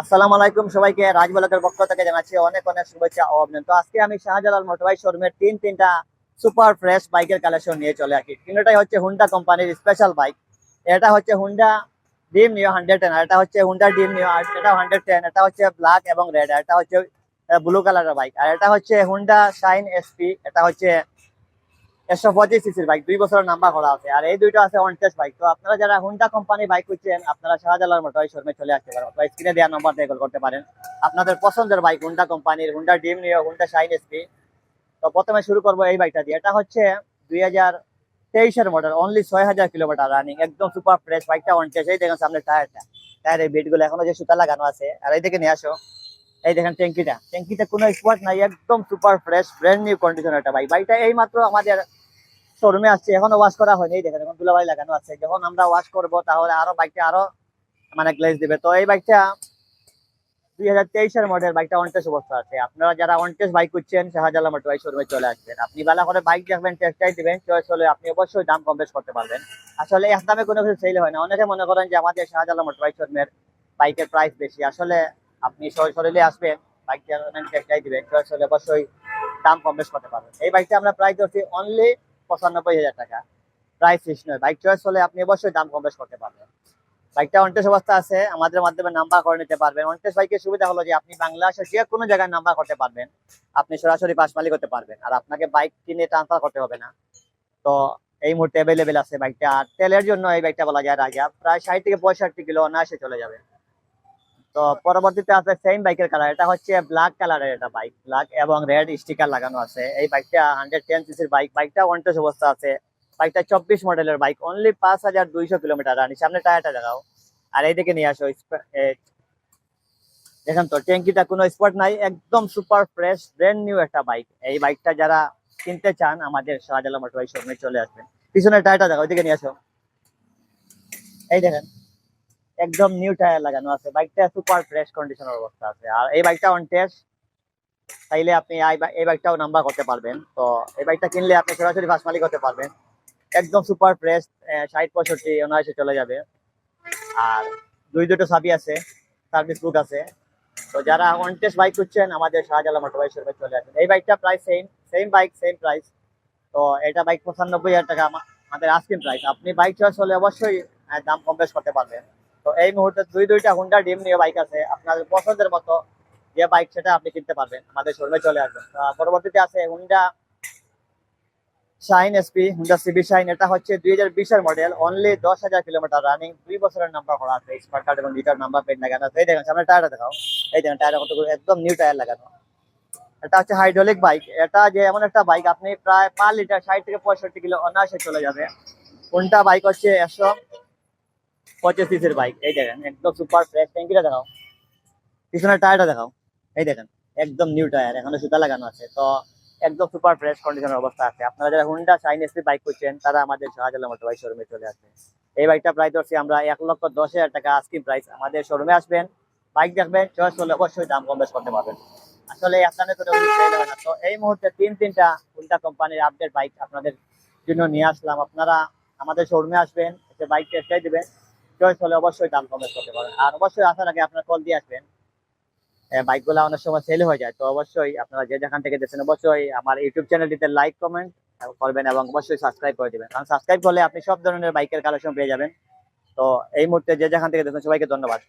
আসসালামু আলাইকুম সবাইকে রাজবালকের পক্ষ থেকে জানাচ্ছি অনেক অনেক শুভেচ্ছা অভিনন্দন। তো আজকে আমি শাহজালাল মোটরবাই শোরুমের তিন, তিনটা সুপার ফ্রেশ বাইকের কালেকশন নিয়ে চলে আসি। তিনটাই হচ্ছে হুন্ডা কোম্পানির স্পেশাল বাইক এটা হচ্ছে হুন্ডা ডিম নিও হান্ড্রেড টেন এটা হচ্ছে হুন্ডা ডিম নিও এটা হান্ড্রেড টেন এটা হচ্ছে ব্ল্যাক এবং রেড এটা হচ্ছে ব্লু কালারের বাইক আর এটা হচ্ছে হুন্ডা শাইন এসপি এটা হচ্ছে একশো পঁচিশ সিসির বাইক দুই বছরের নাম্বার করা আছে। আর এই দুইটা আছে অন বাইক তো আপনারা যারা হুন্ডা কোম্পানি বাইক খুঁজছেন, আপনারা শাহজালাল মোটরবাই শোরুমে চলে আসতে পারেন অথবা স্ক্রিনে দেওয়া নাম্বার দিয়ে করতে পারেন। আপনাদের পছন্দের বাইক হুন্ডা কোম্পানির হুন্ডা ডিম নিও হুন্ডা শাইন এসপি তো প্রথমে শুরু করব এই বাইকটা দিয়ে। এটা হচ্ছে দুই হাজার তেইশের মডেল অনলি ছয় হাজার কিলোমিটার রানিং একদম সুপার ফ্রেশ বাইকটা অন টেস্ট এই দেখেন সামনে টায়ারটা টায়ারের বিটগুলো এখনও যে সুতা লাগানো আছে। আর এই দিকে নিয়ে আসো। এই দেখেন ট্যাঙ্কিটা। ট্যাঙ্কিতে কোনো স্পট নাই, একদম super fresh brand new condition একটা বাইক বাইকটা এই মাত্র আমাদের শোরুমে আসছে, এখনও ওয়াশ করা হয়নি, এই দেখেন, এখন ধুলাবালি লাগানো আছে। যখন আমরা ওয়াশ করব, তাহলে আরও বাইকটা আরও মানে গ্লেজ দিবে। তো এই বাইকটা দুই হাজার তেইশের মডেল বাইকটা অনটেস অবস্থা আছে। আপনারা যারা অনটেস বাইক করছেন শাহজালাল মোটরবাই শোরুমে চলে আসবেন। আপনি বেলা করে বাইক দেখবেন টেস্টাই দিবেন চয়েস হলে আপনি অবশ্যই দাম কম বেশ করতে পারবেন। আসলে এক দামে কোনো কিছু সেল হয় না। অনেকে মনে করেন যে আমাদের শাহজালাল মোটরবাই শোরুমের বাইকের প্রাইস বেশি। আসলে আপনি সরাসরি আসবেন বাইক টেস্টাই দিবেন চয়েস হলে অবশ্যই দাম কম বেশ করতে পারবেন। এই বাইকটা আমরা প্রাইস ধরছি অনলি পঁচানব্বই হাজার টাকা। প্রাইস ফিক্স নয়। বাইক চয়েস হলে আপনি অবশ্যই দাম কম করতে পারবেন। বাইকটা অনটেস অবস্থা আছে, আমাদের মাধ্যমে নাম্বার করে নিতে পারবেন। অনটেস বাইকের সুবিধা হলো যে আপনি বাংলাদেশের যে কোনো জায়গায় নাম্বার করতে পারবেন। আপনি সরাসরি পাশ মালিক হতে পারবেন। আর আপনাকে বাইক কিনে ট্রান্সফার করতে হবে না। তো এই মুহূর্তে অ্যাভেলেবেল আছে বাইকটা। আর তেলের জন্য এই বাইকটা বলা যায় রাজা। প্রায় ষাট থেকে পঁয়ষট্টি কিলো অনায়াসে চলে যাবে। তো পরবর্তীতে আছে সেম বাইকের কালার এটা হচ্ছে ব্ল্যাক কালারের এটা বাইক ব্ল্যাক এবং রেড স্টিকার লাগানো আছে। এই বাইকটা হান্ড্রেড টেন সিসির বাইক বাইকটা ওয়ান্টেস অবস্থা আছে। বাইকটা চব্বিশ মডেলের বাইক অনলি পাঁচ হাজার দুইশো কিলোমিটার রানি। সামনে টায়ারটা দেখাও। আর এইদিকে নিয়ে আসো দেখেন তো, ট্যাঙ্কিটা কোনো স্পট নাই, একদম সুপার ফ্রেশ ব্র্যান্ড নিউ একটা বাইক এই বাইকটা যারা কিনতে চান, আমাদের শাহজালাল মোটর বাইক শোরুমে চলে আসবেন। পিছনের টায়ারটা দেখো ওইদিকে নিয়ে আসো। এই দেখেন। একদম নিউ টায়ার লাগানো আছে। বাইকটা সুপার ফ্রেশ কন্ডিশনের অবস্থা আছে। আর এই বাইকটা অন টেস্ট চাইলে আপনি এই বাই- এই বাইকটাও নাম্বার করতে পারবেন। তো এই বাইকটা কিনলে আপনি সরাসরি ফার্স্ট মালিক হতে পারবেন। একদম সুপার ফ্রেশ ষাট, পঁয়ষট্টি অনায়াসে চলে যাবে। আর দুই দুটো সাবি আছে সার্ভিস বুক আছে। তো যারা অন টেস্ট বাইক করছেন আমাদের শাহজালাল মোটর বাইক শোরুমে চলে আসেন এই বাইকটা price same same bike same price তো এটা বাইক পঁচানব্বই হাজার টাকা আমাদের আস্কিং প্রাইস আপনি বাইক চয়েস হলে অবশ্যই দাম কম করতে পারবেন। তো এই মুহূর্তে দুই দুইটা হুন্ডা ডিম নিয়ে বাইক আছে। আপনার পছন্দের মতো যে বাইক সেটা আপনি কিনতে পারবেন। আমাদের শোরুমে চলে আসবেন। পরবর্তীতে আছে Honda Shine SP Honda CB Shine এটা হচ্ছে দুই হাজার বিশের মডেল অনলি দশ হাজার কিলোমিটার রানিং দুই বছরের নাম্বার করা আছে স্মার্ট কার্ড এবং ডিটার নাম্বার প্লেট লাগানো আছে। এই দেখেন, সামনে টায়ারটা দেখাও। এই দেখেন টায়ার কতগুলো, একদম নিউ টায়ার লাগানো। এটা হচ্ছে হাইড্রোলিক বাইক এটা যে এমন একটা বাইক আপনি প্রায় পার লিটার ষাট থেকে পঁয়ষট্টি কিলো অনায়াসে চলে যাবে। কোনটা বাইক হচ্ছে একশো পঁচিশ সিসির বাইক এই দেখেন, একদম সুপার ফ্রেশ ট্যাঙ্কিটা দেখাও। পিছনের টায়ারটা দেখাও, এই দেখেন, একদম নিউ টায়ার এখানে সুতা লাগানো আছে। তো একদম সুপার ফ্রেশ কন্ডিশনের অবস্থা আছে। আপনারা যারা হুন্ডা শাইন এসপি বাইক করছেন, তারা আমাদের শাহজালাল মোটর বাইক শোরুমে চলে আসবেন। এই বাইকটা প্রাইস ধরছি আমরা এক লক্ষ দশ হাজার টাকা আস্কিং প্রাইস আমাদের শোরুমে আসবেন বাইক দেখবেন চয়েস হলে অবশ্যই দাম কম বেশ করতে পারবেন। আসলে আপনাদের না। তো এই মুহূর্তে তিন তিনটা হুন্ডা কোম্পানির আপডেট বাইক আপনাদের জন্য নিয়ে আসলাম। আপনারা আমাদের শোরুমে আসবেন, এসে বাইক টেস্টাই দিবেন। চয়েস হলে অবশ্যই দাম কমে করতে পারেন আর অবশ্যই আসার আগে আপনার কল দিয়ে আসবেন। বাইকগুলো অনেক সময় সেল হয়ে যায়, তো অবশ্যই আপনারা যে যেখান থেকে দেখছেন, অবশ্যই আমার ইউটিউব চ্যানেলটিতে লাইক কমেন্ট করবেন এবং অবশ্যই সাবস্ক্রাইব করে দেবেন। কারণ সাবস্ক্রাইব করলে আপনি সব ধরনের বাইকের কালেকশন পেয়ে যাবেন। তো এই মুহূর্তে যে যেখান থেকে দেখুন সবাইকে ধন্যবাদ।